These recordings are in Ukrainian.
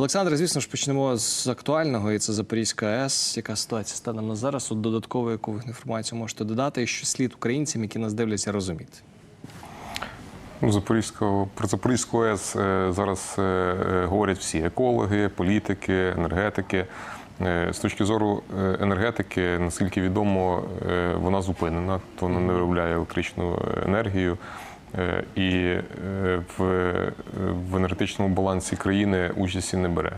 Олександр, звісно ж, почнемо з актуального, і це Запорізька АЕС. Яка ситуація станом на зараз? От додаткову яку інформацію можете додати, і що слід українцям, які нас дивляться, розуміти? Ну, Запорізького про Запорізьку АЕС е, зараз е, е, говорять всі екологи, політики, енергетики. З точки зору енергетики, наскільки відомо, вона зупинена, то вона не виробляє електричну енергію. Е, І е, в, е, в енергетичному балансі країни участі не бере.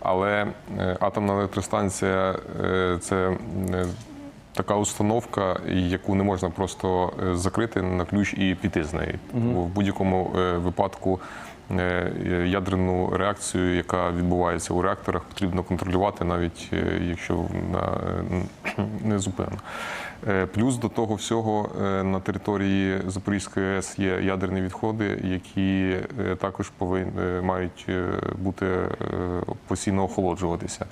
Але атомна електростанція це така установка, яку не можна просто закрити на ключ і піти з неї. Бо в будь-якому випадку ядерну реакцію, яка відбувається у реакторах, потрібно контролювати, навіть якщо вона не зупинена. Е, Плюс до того всього е, на території Запорізької АЕС є ядерні відходи, які е, також повинні мають бути постійно охолоджуватися.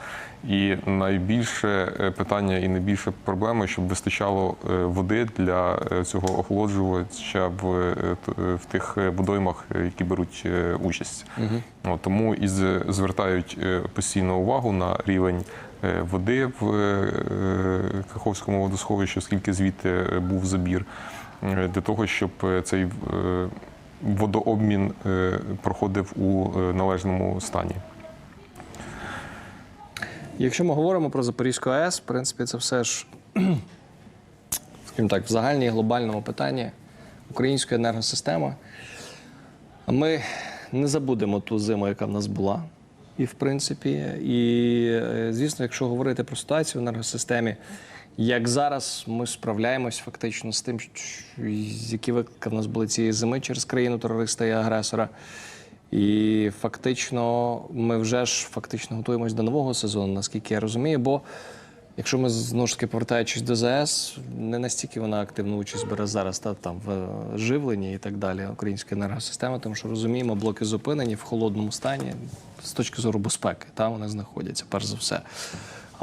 І найбільше питання і найбільша проблема, щоб вистачало води для цього охолоджувача в, в тих водоймах, які беруть участь. От, тому і звертають постійно увагу на рівень води в е, Каховському водосховищі, оскільки звідти е, був забір, е, для того, щоб е, цей е, водообмін е, проходив у е, належному стані. Якщо ми говоримо про Запорізьку АЕС, в принципі, це все ж, скажімо так, в загальній глобальному питанні української енергосистеми. Ми не забудемо ту зиму, яка в нас була. І, в принципі, і е, звісно, якщо говорити про ситуацію в енергосистемі, як зараз ми справляємось фактично з тим, які виклики в нас були цієї зими через країну терориста і агресора. І фактично ми вже ж фактично готуємось до нового сезону, наскільки я розумію. Бо якщо ми знову ж таки повертаючись до ЗАЕС, не настільки вона активну участь бере зараз та там в живленні і так далі української енергосистеми, тому що розуміємо, блоки зупинені в холодному стані з точки зору безпеки. Там вони знаходяться, перш за все.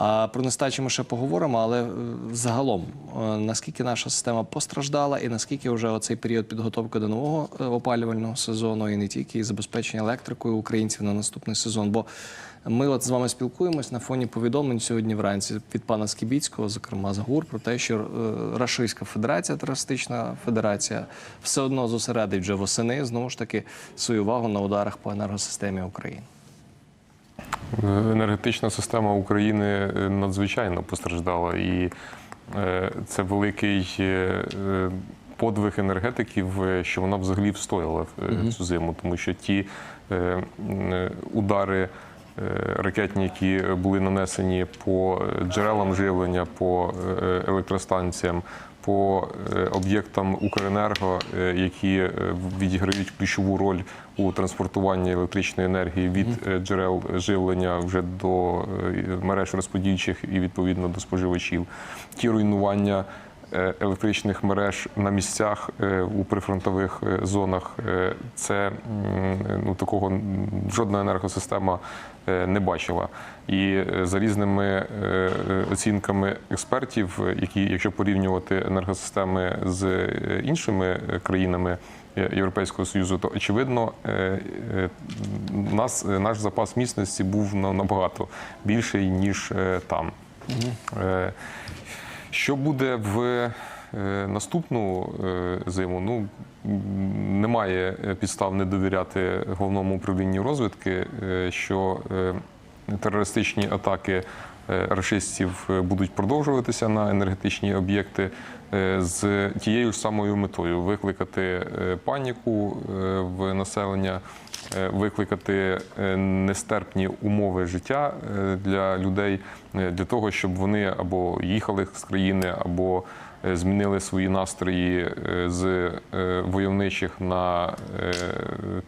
А про нестачі ми ще поговоримо, але е, загалом, е, наскільки наша система постраждала, і наскільки вже оцей період підготовки до нового е, опалювального сезону, і не тільки і забезпечення електрикою українців на наступний сезон. Бо ми от з вами спілкуємось на фоні повідомлень сьогодні вранці від пана Скібіцького, зокрема з ГУР, про те, що е, Рашистська Федерація, терористична федерація, все одно зосередить вже восени знову ж таки свою увагу на ударах по енергосистемі України. Енергетична система України е, надзвичайно постраждала, і е, це великий е, е, подвиг енергетиків, е, що вона взагалі встояла е, цю зиму, тому що ті е, е, удари. Е, Ракетні, які були нанесені по джерелам живлення, по е, електростанціям, по е, об'єктам Укренерго, е, які е, відіграють ключову роль у транспортуванні електричної енергії від е, джерел живлення вже до е, мереж розподільчих і відповідно до споживачів. Ті руйнування е, електричних мереж на місцях е, у прифронтових е, зонах. е, Це ну такого жодна енергосистема е, не бачила. І е, за різними е, е, оцінками експертів, е, які, якщо порівнювати енергосистеми з е, іншими е, країнами. Європейського союзу, то очевидно, е, е, нас е, наш запас міцності був набагато більший ніж е, там. Е, Що буде в е, наступну е, зиму? Ну немає е, підстав не довіряти головному управлінню розвідки, е, що е, терористичні атаки е, рашистів е, будуть продовжуватися на енергетичні об'єкти е, з тією ж самою метою викликати е, паніку е, в населення, е, викликати е, нестерпні умови життя е, для людей е, для того, щоб вони або їхали з країни, або е, змінили свої настрої е, з е, войовничих на е,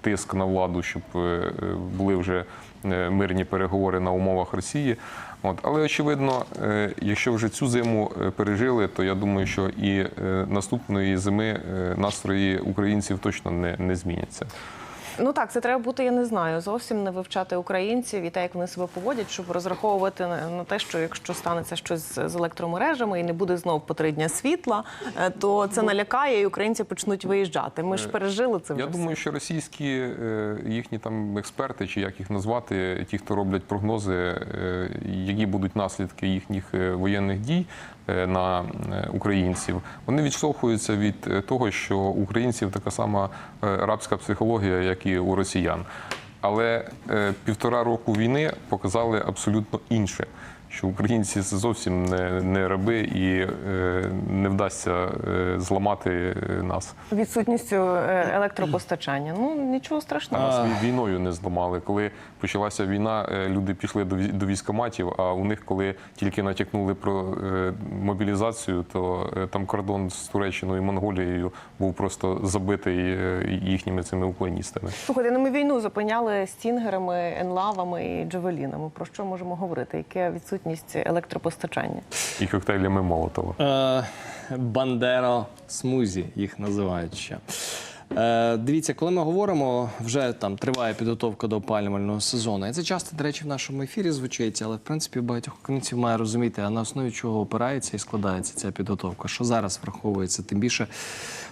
тиск на владу, щоб е, були вже е, мирні переговори на умовах Росії. От, але очевидно, е, якщо вже цю зиму е, пережили, то я думаю, що і е, наступної зими е, настрої українців точно не, не зміняться. Ну так, це треба бути, я не знаю, зовсім не вивчати українців і те, як вони себе поводять, щоб розраховувати на те, що якщо станеться щось з електромережами і не буде знов по три дня світла, е, то це налякає, і українці почнуть виїжджати. Ми ж пережили це вже. Я думаю, що російські е, їхні там експерти, чи як їх назвати, ті, хто роблять прогнози, е, які будуть наслідки їхніх е, воєнних дій е, на е, українців, вони відштовхуються від е, того, що українців така сама рабська психологія, як і у росіян. Але е, півтора року війни показали абсолютно інше. Що українці зовсім не, не раби і е, не вдасться е, зламати е, нас. відсутністю е, електропостачання. Ну нічого страшного. Нас вій- війною не зламали. Коли почалася війна, е, люди пішли до до військоматів, а у них, коли тільки натякнули про е, мобілізацію, то е, там кордон з Туреччиною і Монголією був просто забитий їхніми цими уклоністами. Слухайте, ну ми війну зупиняли стінгерами, енлавами і джавелінами. Про що можемо говорити? Яка відсутність електропостачання? І коктейлями Молотова. Е, Бандера смузі їх називають ще. Е, дивіться, коли ми говоримо, вже там триває підготовка до опалювального сезону. І це часто, до речі, в нашому ефірі звучить, але в принципі багатьох українців має розуміти, а на основі чого опирається і складається ця підготовка. Що зараз враховується, тим більше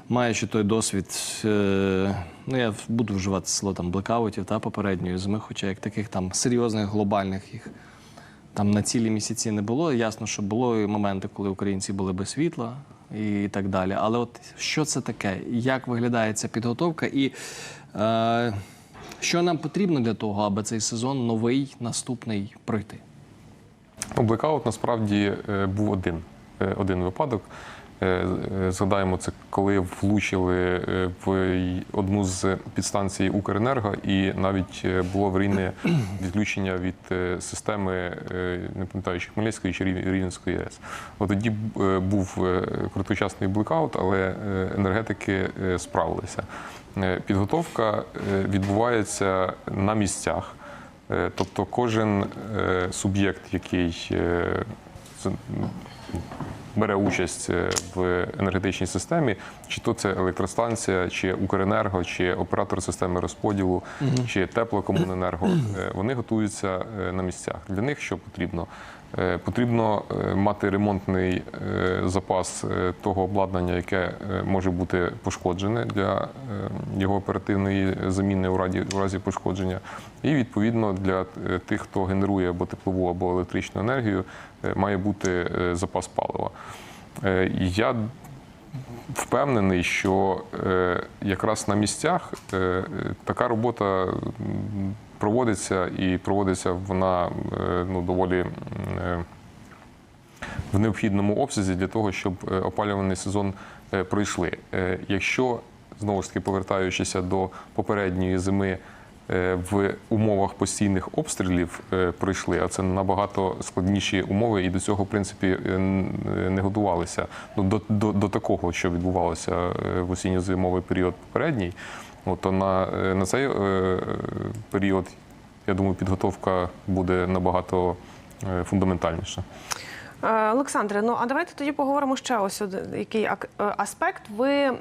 маючи той досвід, е, ну я буду вживати слово там блекаутів та попередньої зими, хоча як таких там серйозних глобальних їх там на цілі місяці не було. Ясно, що було і моменти, коли українці були без світла і так далі. Але от що це таке? Як виглядає ця підготовка? І е, що нам потрібно для того, аби цей сезон новий наступний пройти? Ну, блекаут насправді е, був один, е, один випадок. Е, е, Згадаємо, це коли влучили е, в одну з підстанцій Укренерго, і навіть було аварійне відключення від системи, не пам'ятаю, чи Хмельницької чи Рів- Рівненської АЕС. От тоді був короткочасний блекаут, але енергетики справилися. Підготовка відбувається на місцях. Тобто кожен суб'єкт, який бере участь е, в енергетичній системі, чи то це електростанція, чи Укренерго, чи оператор системи розподілу, чи теплокомуненерго, е, вони готуються е, на місцях. Для них що потрібно? Потрібно мати ремонтний запас того обладнання, яке може бути пошкоджене для його оперативної заміни у разі, у разі пошкодження. І відповідно для тих, хто генерує або теплову, або електричну енергію, має бути е, запас палива. Е, Я впевнений, що е, якраз на місцях е, е, така робота проводиться і проводиться вона е, ну, доволі. е, в необхідному обсязі для того, щоб е, опалювальний сезон е, пройшли. Е, Якщо знову ж таки повертаючися до попередньої зими. Е, В умовах постійних обстрілів е, пройшли, а це набагато складніші умови, і до цього, в принципі, е, не готувалися. Ну до, до, до такого, що відбувалося в осінньо-зимовий період попередній. От, то на, на цей період, я думаю, підготовка буде набагато фундаментальніша. Е, Олександре, ну а давайте тоді поговоримо ще ось один який е, аспект. Ви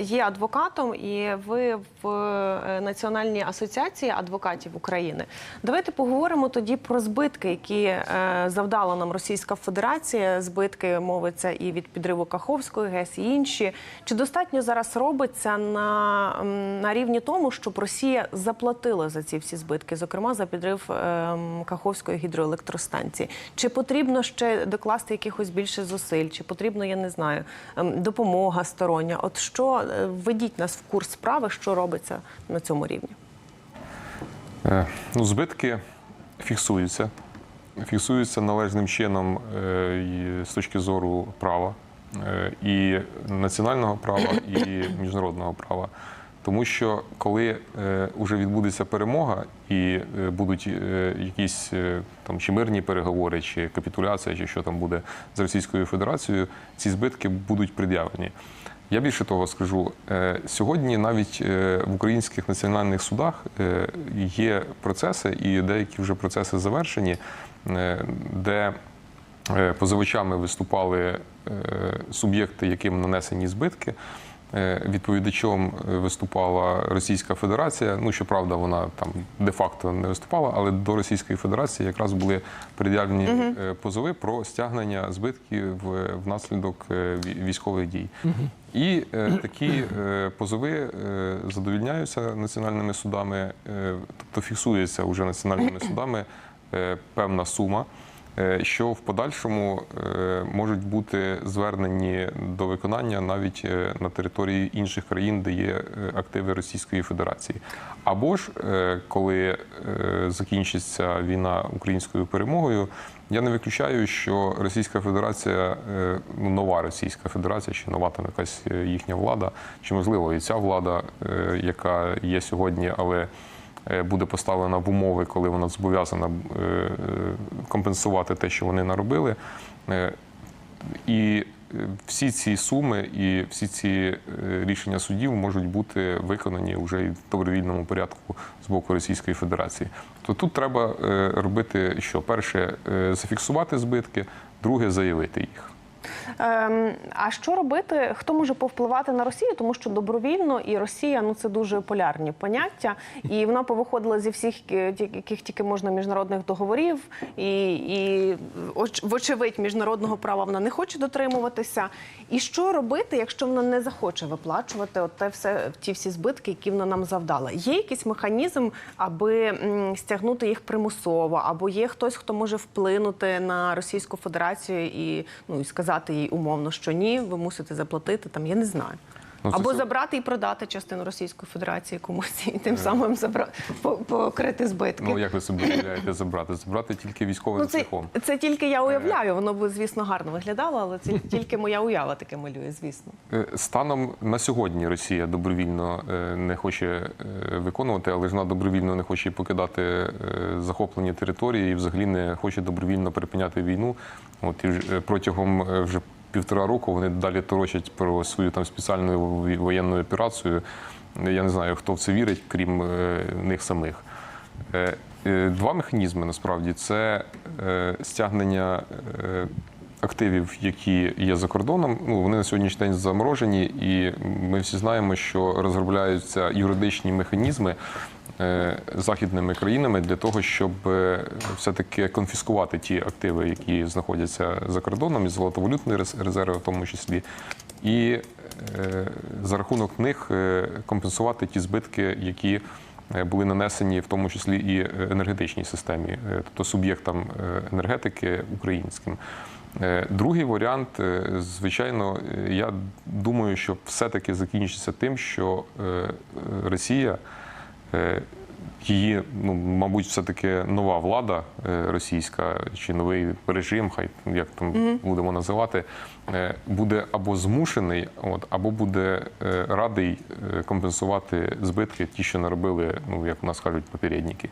є адвокатом і ви в е, Національній асоціації адвокатів України. Давайте поговоримо тоді про збитки, які завдала нам Російська Федерація. Збитки мовиться і від підриву Каховської ГЕС, і інші. Чи достатньо зараз робиться на, на рівні тому, щоб Росія заплатила за ці всі збитки, зокрема за підрив ем, Каховської гідроелектростанції? Чи потрібно ще докласти якихось більше зусиль? Чи потрібно, я не знаю, ем, допомога стороння? От що е, введіть нас в курс справи, що робиться на цьому рівні? Е, Ну, збитки фіксуються. Фіксуються належним чином е, з точки зору права, е, і національного права, і міжнародного права. Тому що коли вже відбудеться перемога і е, будуть е, якісь е, там чи мирні переговори, чи капітуляція, чи що там буде з Російською Федерацією, ці збитки будуть пред'явлені. Я більше того скажу, е, сьогодні навіть е, в українських національних судах е, є процеси, і деякі вже процеси завершені, е, де е, позивачами виступали е, суб'єкти, яким нанесені збитки. Е, Відповідачом е, виступала Російська Федерація. Ну, щоправда, вона там де-факто не виступала, але до Російської Федерації якраз були пред'явлені е, позови про стягнення збитків внаслідок військових дій. І е, такі е, позови е, задовільняються національними судами, е, тобто фіксується вже національними судами е, певна сума. Е, Що в подальшому е, можуть бути звернені до виконання навіть е, на території інших країн, де є активи Російської Федерації, або ж коли закінчиться війна українською перемогою, я не виключаю, що Російська Федерація, ну нова Російська Федерація, чи нова там якась їхня влада, чи можливо і ця влада, яка є сьогодні, але буде поставлена в умови, коли вона зобов'язана е, е, компенсувати те, що вони наробили. Е, І е, всі ці суми і всі ці е, рішення судів можуть бути виконані вже в добровільному порядку з боку Російської Федерації. То тут треба е, робити що? Перше, е, зафіксувати збитки, друге заявити їх. Ем, а що робити? Хто може повпливати на Росію? Тому що добровільно і Росія ну це дуже полярні поняття, і вона повиходила зі всіх е, яких тільки можна міжнародних договорів, і, і оч- вочевидь міжнародного права вона не хоче дотримуватися. І що робити, якщо вона не захоче виплачувати от те все ті всі збитки, які вона нам завдала? Є якийсь механізм, аби стягнути їх примусово, або є хтось, хто може вплинути на Російську Федерацію і ну і сказати їй умовно, що ні, ви мусите заплатити там. Я не знаю. Ну, Або все- забрати і продати частину Російської Федерації комусь, і тим самим забра... по- покрити збитки. Ну як ви собі уявляєте забрати? Забрати тільки військовим Ну, це, шляхом. це тільки я уявляю. Воно б, звісно, гарно виглядало, але це тільки моя уява таке малює, звісно. Е, Станом на сьогодні Росія добровільно е, не хоче е, виконувати, але ж вона добровільно не хоче покидати е, захоплені території і взагалі не хоче добровільно припиняти війну. От і е, протягом е, вже півтора року вони далі торочать про свою там спеціальну воєнну операцію. Я не знаю, хто в це вірить, крім е, них самих. Е, е, Два механізми насправді це стягнення активів, які є за кордоном. Ну вони на сьогоднішній день заморожені, і ми всі знаємо, що розробляються юридичні механізми західними країнами для того, щоб е, все-таки конфіскувати ті активи, які знаходяться за кордоном, і золотовалютні рез- резерви, в тому числі. І е, за рахунок них е, компенсувати ті збитки, які е, були нанесені в тому числі і е, енергетичній системі, е, тобто суб'єктам е, енергетики українським. Е, Другий варіант, е, звичайно, е, я думаю, що все-таки закінчиться тим, що е, е, Росія, е, її, ну, мабуть, все-таки нова влада е, російська чи новий режим, хай як там будемо називати, е, буде або змушений, от, або буде е, радий е, компенсувати збитки, ті, що наробили, ну як у нас кажуть, попередники.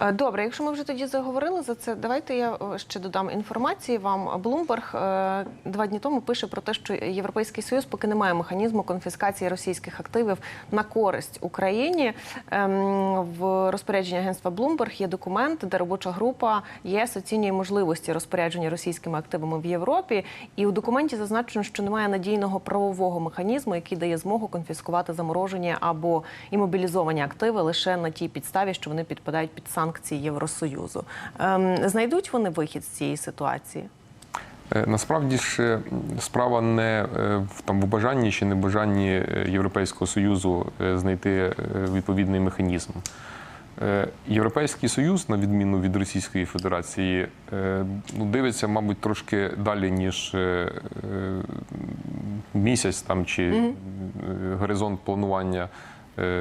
Е, Добре, якщо ми вже тоді заговорили за це, давайте я е, ще додам інформації вам. Блумберг два дні тому пише про те, що Європейський Союз поки не має механізму конфіскації російських активів на користь Україні. Ем, В розпорядженні агентства Bloomberg є документ, де робоча група ЄС оцінює можливості розпорядження російськими активами в Європі. І у документі зазначено, що немає надійного правового механізму, який дає змогу конфіскувати заморожені або імобілізовані активи лише на тій підставі, що вони підпадають під санкції Євросоюзу. Ем, знайдуть вони вихід з цієї ситуації? Е, Насправді ж справа не е, в там в бажанні чи небажанні е, Європейського союзу знайти відповідний механізм. Європейський союз, на відміну від Російської Федерації, ну, дивиться, мабуть, трошки далі, ніж місяць там чи горизонт планування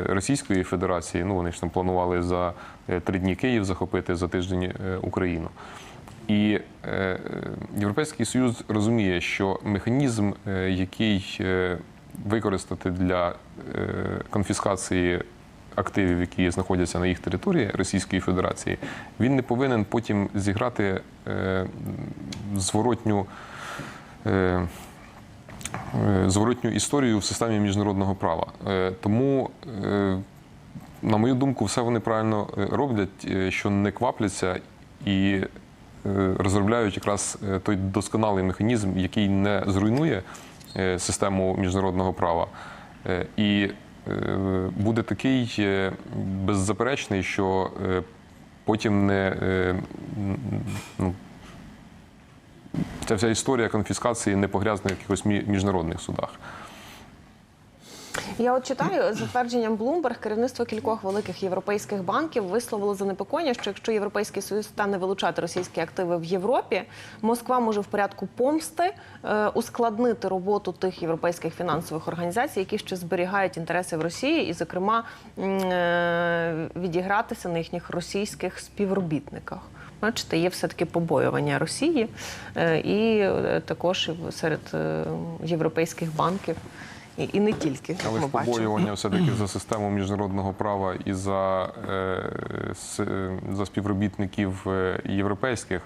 Російської Федерації. Ну, вони ж там планували за е, три дні Київ захопити, за тиждень е, Україну. І е, Європейський Союз розуміє, що механізм, е, який е, використати для е, конфіскації активів, які знаходяться на їх території Російської Федерації, він не повинен потім зіграти е, зворотню. Е, Зворотню історію в системі міжнародного права. Е, Тому, е, на мою думку, все вони правильно роблять, що не квапляться і розробляють якраз той досконалий механізм, який не зруйнує систему міжнародного права, І буде такий беззаперечний, що потім не ну, ця вся історія конфіскації не погрязне в якихось мі- міжнародних судах. Я от читаю за твердженням Bloomberg, керівництво кількох великих європейських банків висловило занепокоєння, що якщо європейський союз стане вилучати російські активи в Європі, Москва може в порядку помсти е, ускладнити роботу тих європейських фінансових організацій, які ще зберігають інтереси в Росії, і, зокрема, е, відігратися на їхніх російських співробітниках. Бачите, є все таки побоювання Росії е, і е, також серед е, європейських банків. І, і не тільки Але ж побоювання все-таки за систему міжнародного права і за, за співробітників європейських,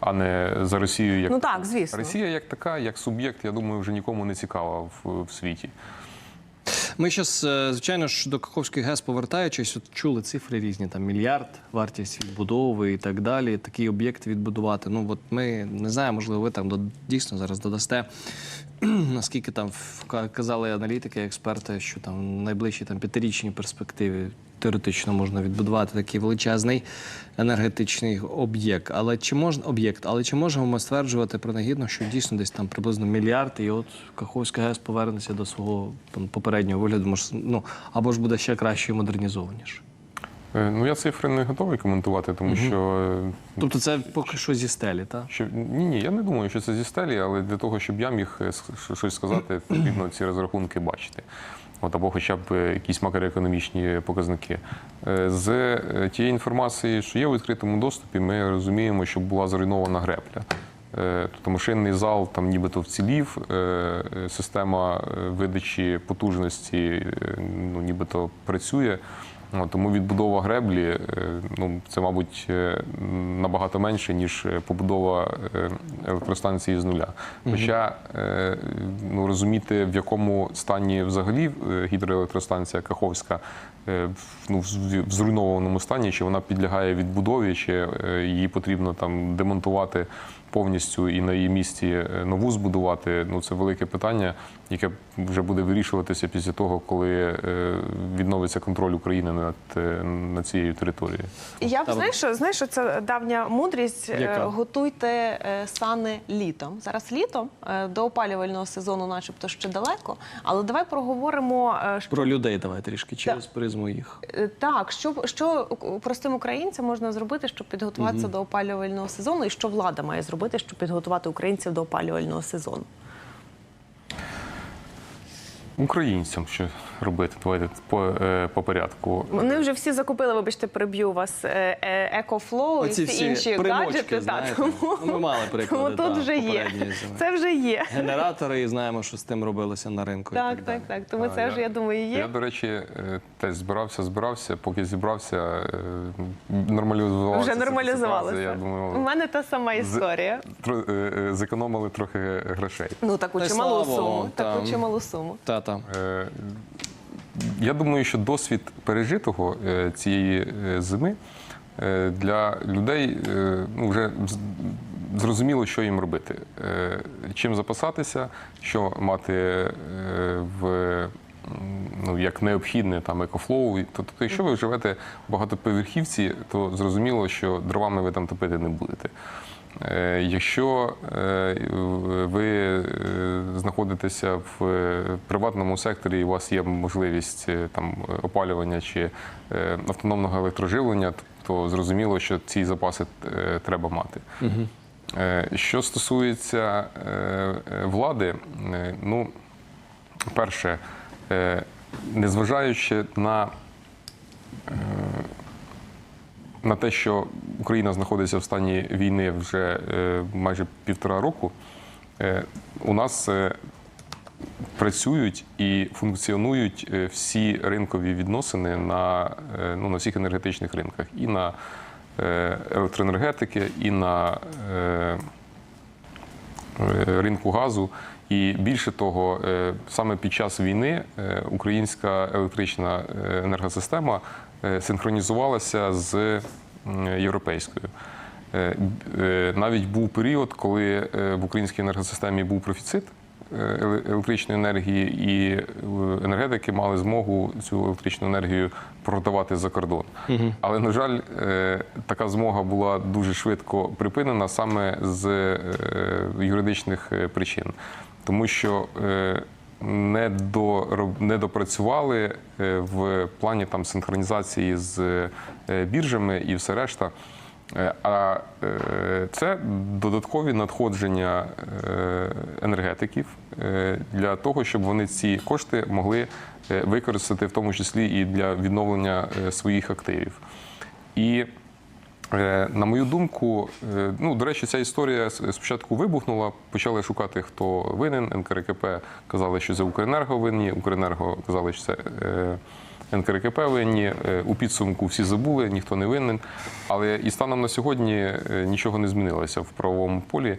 а не за Росію як Ну так, звісно. Росія як така, як суб'єкт, я думаю, вже нікому не цікава в, в світі. Ми зараз, звичайно ж, до Каховської ГЕС повертаючись, чули цифри різні, там мільярд, вартість відбудови і так далі. Такий об'єкт відбудувати. Ну от ми не знаємо, можливо, ви там дійсно зараз додасте. Наскільки там казали аналітики, експерти, що там в найближчій там п'ятирічній перспективі теоретично можна відбудувати такий величезний енергетичний об'єкт. Але чи можна об'єкт, але чи можемо ми стверджувати принагідно, що дійсно десь там приблизно мільярд, і от Каховська ГЕС повернеться до свого там, попереднього вигляду, може, ну або ж буде ще краще і модернізованіше. Е, Ну я цифри не готовий коментувати, тому що е, Тобто це поки що зі стелі, так? Що ні, ні, я не думаю, що це зі стелі, але для того, щоб я міг е, щось сказати, потрібно ці розрахунки бачити. От, або хоча б е, якісь макроекономічні показники. Е, З е, тієї інформації, що є в відкритому доступі, ми розуміємо, що була зруйнована гребля. Тобто машинний зал там нібито вцілів, система видачі потужності ну, нібито працює. От, Тому відбудова греблі е, ну, це, мабуть, е, набагато менше, ніж е, побудова е, електростанції з нуля. Хоча е, ну, розуміти, в якому стані взагалі е, гідроелектростанція Каховська е, ну, в зруйнованому стані, чи вона підлягає відбудові, чи е, її потрібно там демонтувати повністю і на її місці е, нову збудувати. Ну це велике питання, яке вже буде вирішуватися після того, коли е, відновиться контроль України над, е, над цією територією. Я б знаєш, що знаєш, що це давня мудрість. е, Яка? Готуйте е, сани літом. Зараз літо е, до опалювального сезону, начебто, ще далеко. Але давай проговоримо е, Про людей давай трішки через призму їх. е, так, що, що простим українцям можна зробити, щоб підготуватися до опалювального сезону, і що влада має зробити, щоб підготувати українців до опалювального сезону. Українцям що робити? Давайте по, е, по порядку. Вони вже всі закупили, вибачте, приб'ю вас е, е, екофлоу і всі всі інші гаджети. Знаєте. тому, Ну, ми мали приклади, тому тут так, вже є. зими. Це вже є. Генератори, і знаємо, що з тим робилося на ринку. і Так, так, так, так. Тому А, це вже, я думаю, є. Я, до речі, е, теж збирався, збирався, поки зібрався. Вже нормалізувалося. ситуація. Я У мене та сама історія. тро- зекономили трохи грошей. Ну таку чималу суму. Таку чималу суму. Та, та. Е, Я думаю, що досвід пережитого е, цієї е, зими е, для людей ну, вже зрозуміло, що їм робити. Чим запасатися, що мати в ну, як необхідне там екофлоу. Тобто, якщо ви живете в багатоповерхівці, то зрозуміло, що дровами ви там топити не будете. Е, Якщо е, ви е, знаходитеся в приватному секторі, і у вас є можливість там опалювання чи автономного електроживлення, то зрозуміло, що ці запаси треба мати. Е, Що стосується влади, ну, перше, незважаючи на на те, що Україна знаходиться в стані війни вже е, майже півтора року, е, у нас е, працюють і функціонують всі ринкові відносини на, ну, на всіх енергетичних ринках, і на електроенергетики, і на ринку газу. І більше того, саме під час війни українська електрична енергосистема синхронізувалася з європейською. Е, е, Навіть був період, коли е, в українській енергосистемі був профіцит. е, електричної енергії, і е, енергетики мали змогу цю електричну енергію продавати за кордон. Але, на жаль, е, така змога була дуже швидко припинена саме з е, юридичних е, причин, тому що е, не, допрацювали е, в плані там синхронізації з е, біржами і все решта. Е, А це додаткові надходження енергетиків для того, щоб вони ці кошти могли використати в тому числі і для відновлення своїх активів. І На мою думку, е, ну до речі, ця історія спочатку вибухнула. Почали шукати, хто винен. НКРКП казали, що це Укренерго винні. Укренерго казали, що це е, НКРКП винні. Е, У підсумку всі забули, ніхто не винен. Але і станом на сьогодні е, нічого не змінилося в правовому полі.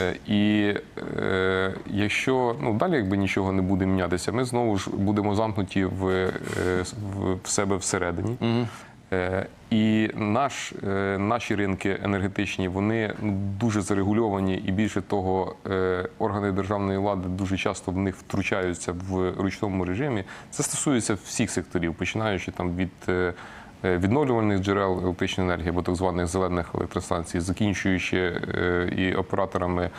Е, І е, якщо ну далі якби нічого не буде мінятися, ми знову ж будемо замкнуті в, е, в, в себе всередині. Е, І наш, е, наші ринки енергетичні вони дуже зарегульовані, і більше того, е, органи державної влади дуже часто в них втручаються в ручному режимі. Це стосується всіх секторів, починаючи там від е, відновлювальних джерел електричної енергії, або так званих зелених електростанцій, закінчуючи і операторами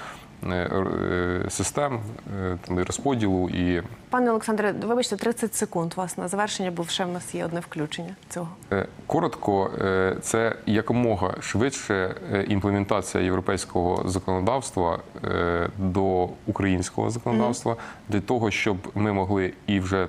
систем е, там, і розподілу і Пане Олександре, вибачте, 30 секунд вас на завершення, бо ще в нас є одне включення цього. Е, Коротко, е, це якомога швидше е, імплементація європейського законодавства е, до українського законодавства для того, щоб ми могли і вже е,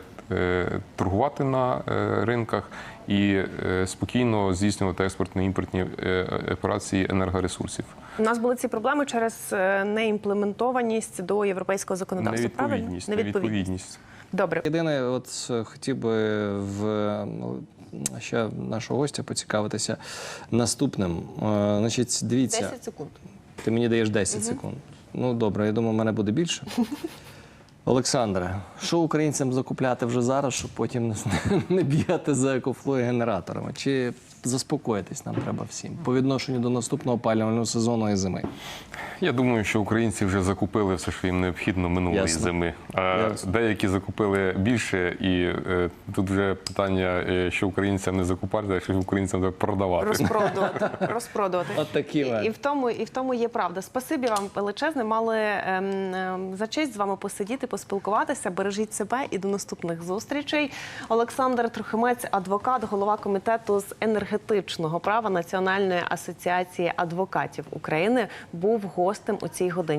торгувати на е, ринках і е, спокійно здійснювати експортно-імпортні е, операції енергоресурсів. У нас були ці проблеми через е, неімплементованість до європейського законодавства. Правильно? Невідповідність, невідповідність. Добре. Єдине, от е, хотів би в ну, ще нашого гостя поцікавитися наступним. Е, Значить, дивіться, 10 секунд. ти мені даєш 10 секунд. Ну добре, я думаю, в мене буде більше. Олександре, що українцям закупляти вже зараз, щоб потім не, б'яти за екофлою генераторами? Чи заспокоїтись нам треба всім по відношенню до наступного опалювального сезону і зими? Я думаю, що українці вже закупили все, що їм необхідно минулої Ясно. зими. А Ясно. деякі закупили більше, і е, тут вже питання, е, що українцям не закупати, а що українцям треба продавати. Розпродувати. Розпродувати. От такі І, і, в тому, і в тому є правда. Спасибі вам величезне. Мали ем, ем, за честь з вами посидіти, поспілкуватися. Бережіть себе і до наступних зустрічей. Олександр Трохимець, адвокат, голова комітету з енергетичного права Національної асоціації адвокатів України, був гостем у цій годині.